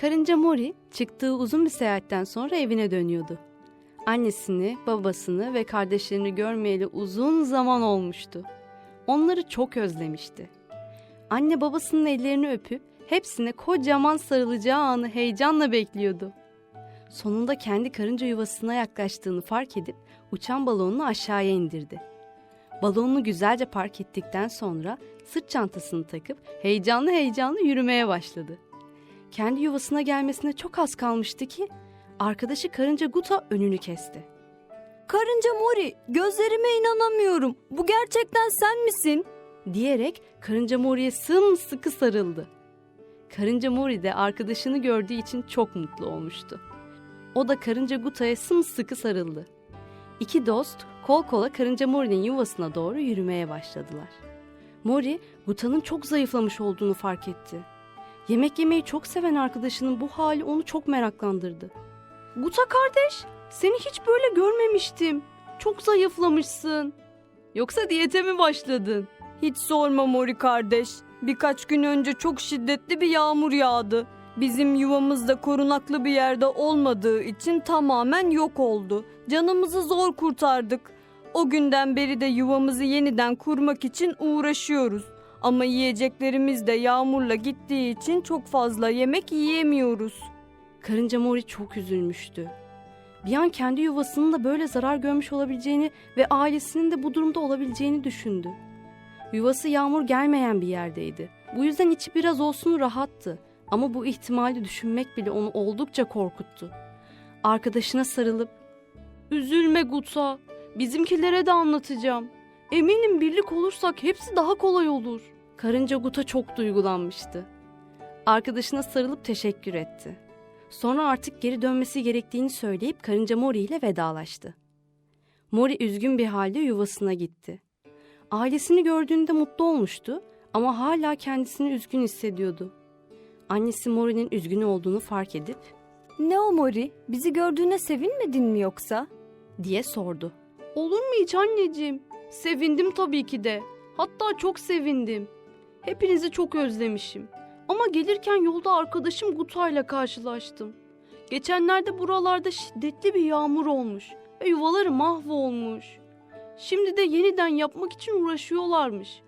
Karınca Mori çıktığı uzun bir seyahatten sonra evine dönüyordu. Annesini, babasını ve kardeşlerini görmeyeli uzun zaman olmuştu. Onları çok özlemişti. Anne babasının ellerini öpüp hepsine kocaman sarılacağı anı heyecanla bekliyordu. Sonunda kendi karınca yuvasına yaklaştığını fark edip uçan balonunu aşağıya indirdi. Balonunu güzelce park ettikten sonra sırt çantasını takıp heyecanlı heyecanlı yürümeye başladı. Kendi yuvasına gelmesine çok az kalmıştı ki arkadaşı karınca Guta önünü kesti. Karınca Mori, gözlerime inanamıyorum. Bu gerçekten sen misin? diyerek karınca Mori'ye sımsıkı sarıldı. Karınca Mori de arkadaşını gördüğü için çok mutlu olmuştu. O da karınca Guta'ya sımsıkı sarıldı. İki dost kol kola karınca Mori'nin yuvasına doğru yürümeye başladılar. Mori, Guta'nın çok zayıflamış olduğunu fark etti. Yemek yemeyi çok seven arkadaşının bu hali onu çok meraklandırdı. Guta kardeş, seni hiç böyle görmemiştim. Çok zayıflamışsın. Yoksa diyete mi başladın? Hiç sorma Mori kardeş. Birkaç gün önce çok şiddetli bir yağmur yağdı. Bizim yuvamız da korunaklı bir yerde olmadığı için tamamen yok oldu. Canımızı zor kurtardık. O günden beri de yuvamızı yeniden kurmak için uğraşıyoruz. Ama yiyeceklerimiz de yağmurla gittiği için çok fazla yemek yiyemiyoruz. Karınca Mori çok üzülmüştü. Bir an kendi yuvasının da böyle zarar görmüş olabileceğini ve ailesinin de bu durumda olabileceğini düşündü. Yuvası yağmur gelmeyen bir yerdeydi. Bu yüzden içi biraz olsun rahattı. Ama bu ihtimali düşünmek bile onu oldukça korkuttu. Arkadaşına sarılıp "Üzülme Gutsa. Bizimkilere de anlatacağım. Eminim birlik olursak hepsi daha kolay olur." Karınca Guta çok duygulanmıştı. Arkadaşına sarılıp teşekkür etti. Sonra artık geri dönmesi gerektiğini söyleyip karınca Mori ile vedalaştı. Mori üzgün bir halde yuvasına gitti. Ailesini gördüğünde mutlu olmuştu ama hala kendisini üzgün hissediyordu. Annesi Mori'nin üzgün olduğunu fark edip Ne o Mori? Bizi gördüğüne sevinmedin mi yoksa? diye sordu. Olur mu hiç anneciğim? Sevindim tabii ki de. Hatta çok sevindim. Hepinizi çok özlemişim. Ama gelirken yolda arkadaşım Guta'yla karşılaştım. Geçenlerde buralarda şiddetli bir yağmur olmuş ve yuvaları mahvolmuş. Şimdi de yeniden yapmak için uğraşıyorlarmış.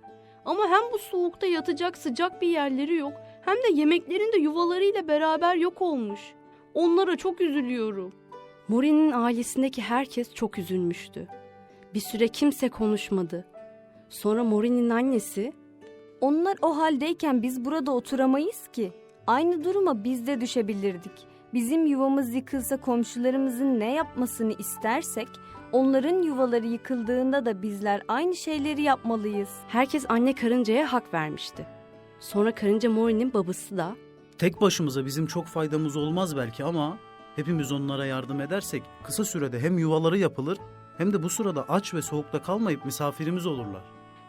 Ama hem bu soğukta yatacak sıcak bir yerleri yok hem de yemeklerin de yuvalarıyla beraber yok olmuş. Onlara çok üzülüyorum. Mori'nin ailesindeki herkes çok üzülmüştü. Bir süre kimse konuşmadı. Sonra Mori'nin annesi Onlar o haldeyken biz burada oturamayız ki. Aynı duruma biz de düşebilirdik. Bizim yuvamız yıkılsa komşularımızın ne yapmasını istersek, onların yuvaları yıkıldığında da bizler aynı şeyleri yapmalıyız. herkes anne karıncaya hak vermişti. Sonra karınca Mori'nin babası da Tek başımıza bizim çok faydamız olmaz belki ama hepimiz onlara yardım edersek kısa sürede hem yuvaları yapılır hem de bu sırada aç ve soğukta kalmayıp misafirimiz olurlar.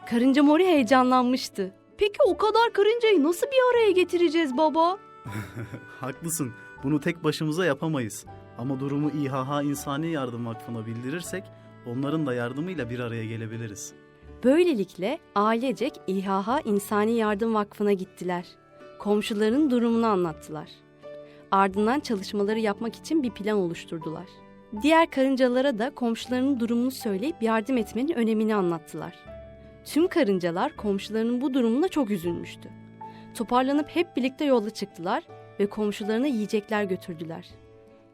karınca Mori heyecanlanmıştı. Peki o kadar karıncayı nasıl bir araya getireceğiz baba? Haklısın. Bunu tek başımıza yapamayız. Ama durumu İHH İnsani Yardım Vakfı'na bildirirsek onların da yardımıyla bir araya gelebiliriz. Böylelikle ailecek İHH İnsani Yardım Vakfı'na gittiler. Komşuların durumunu anlattılar. Ardından çalışmaları yapmak için bir plan oluşturdular. Diğer karıncalara da komşularının durumunu söyleyip yardım etmenin önemini anlattılar. Tüm karıncalar komşularının bu durumuna çok üzülmüştü. Toparlanıp hep birlikte yola çıktılar ve komşularına yiyecekler götürdüler.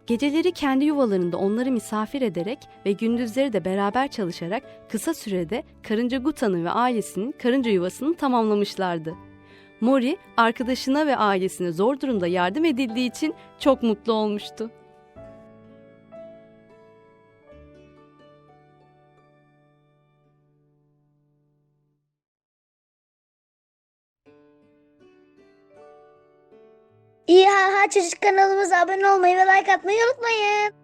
Geceleri kendi yuvalarında onları misafir ederek ve gündüzleri de beraber çalışarak kısa sürede Karınca Guta'nın ve ailesinin karınca yuvasını tamamlamışlardı. Mori arkadaşına ve ailesine zor durumda yardım edildiği için çok mutlu olmuştu. İyi ha ha çocuk kanalımıza abone olmayı ve like atmayı unutmayın.